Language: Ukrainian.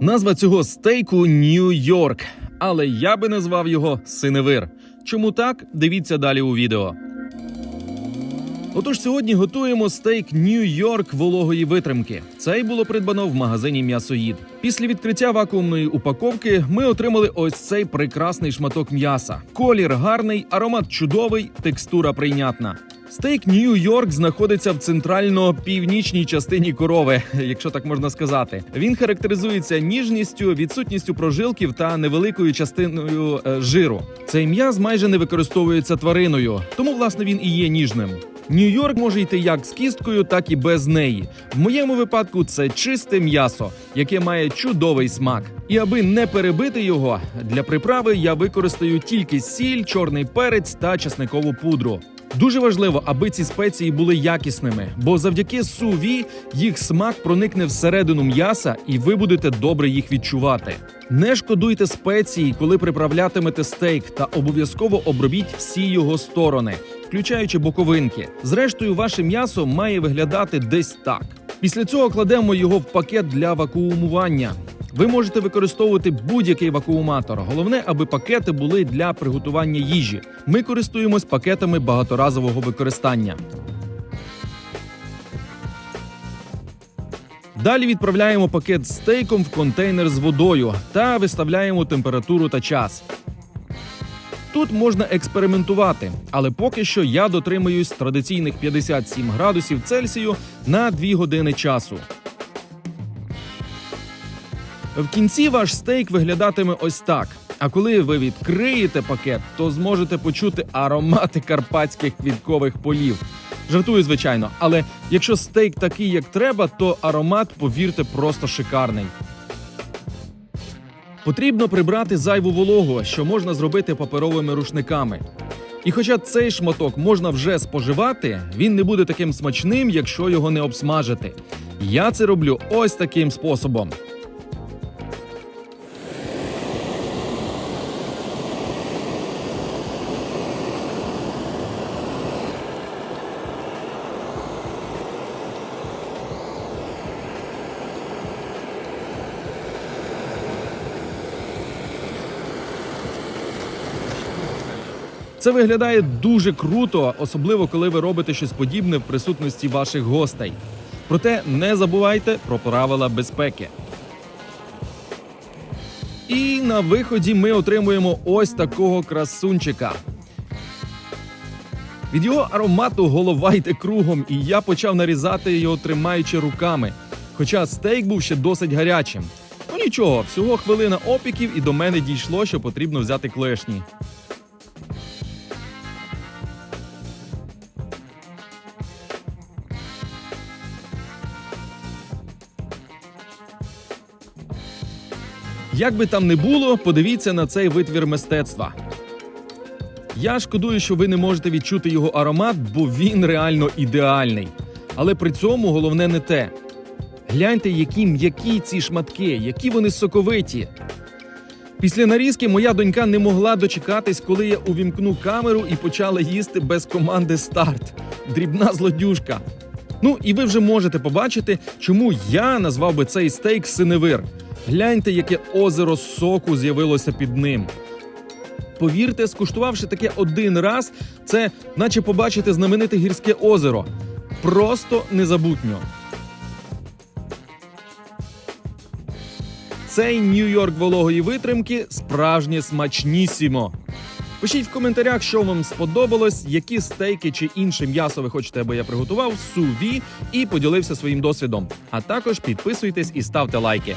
Назва цього стейку Нью-Йорк, але я би назвав його Синевир. Чому так? Дивіться далі у відео. Отож, сьогодні готуємо стейк Нью-Йорк вологої витримки. Цей було придбано в магазині М'ясоїд. Після відкриття вакуумної упаковки ми отримали ось цей прекрасний шматок м'яса. Колір гарний, аромат чудовий, текстура прийнятна. Стейк Нью-Йорк знаходиться в центрально-північній частині корови, якщо так можна сказати. Він характеризується ніжністю, відсутністю прожилків та невеликою частиною е, жиру. Цей м'яз майже не використовується твариною, тому власне він і є ніжним. Нью-Йорк може йти як з кісткою, так і без неї. В моєму випадку це чисте м'ясо, яке має чудовий смак. І аби не перебити його, для приправи я використаю тільки сіль, чорний перець та чесникову пудру. Дуже важливо, аби ці спеції були якісними, бо завдяки суві їх смак проникне всередину м'яса, і ви будете добре їх відчувати. Не шкодуйте спеції, коли приправлятимете стейк, та обов'язково обробіть всі його сторони, включаючи боковинки. Зрештою, ваше м'ясо має виглядати десь так. Після цього кладемо його в пакет для вакуумування. Ви можете використовувати будь-який вакууматор. Головне, аби пакети були для приготування їжі. Ми користуємось пакетами багаторазового використання. Далі відправляємо пакет стейком в контейнер з водою та виставляємо температуру та час. Тут можна експериментувати, але поки що я дотримуюсь традиційних 57 градусів Цельсію на 2 години часу. В кінці ваш стейк виглядатиме ось так. А коли ви відкриєте пакет, то зможете почути аромати карпатських квіткових полів. Жартую, звичайно, але якщо стейк такий, як треба, то аромат, повірте, просто шикарний. Потрібно прибрати зайву вологу, що можна зробити паперовими рушниками. І хоча цей шматок можна вже споживати, він не буде таким смачним, якщо його не обсмажити. Я це роблю ось таким способом. Це виглядає дуже круто, особливо коли ви робите щось подібне в присутності ваших гостей. Проте не забувайте про правила безпеки. І на виході ми отримуємо ось такого красунчика. Від його аромату голова йде кругом, і я почав нарізати його, тримаючи руками. Хоча стейк був ще досить гарячим. Ну нічого, всього хвилина опіків, і до мене дійшло, що потрібно взяти клешні. Як би там не було, подивіться на цей витвір мистецтва. Я шкодую, що ви не можете відчути його аромат, бо він реально ідеальний. Але при цьому головне не те. Гляньте, які м'які ці шматки, які вони соковиті. Після нарізки моя донька не могла дочекатись, коли я увімкну камеру і почала їсти без команди старт. Дрібна злодюжка. Ну і ви вже можете побачити, чому я назвав би цей стейк синевир. Гляньте, яке озеро соку з'явилося під ним. Повірте, скуштувавши таке один раз, це наче побачити знамените гірське озеро. Просто незабутньо. Цей Нью-Йорк вологої витримки справжнє смачнісімо. Пишіть в коментарях, що вам сподобалось, які стейки чи інше м'ясо ви хочете, аби я приготував суві і поділився своїм досвідом. А також підписуйтесь і ставте лайки.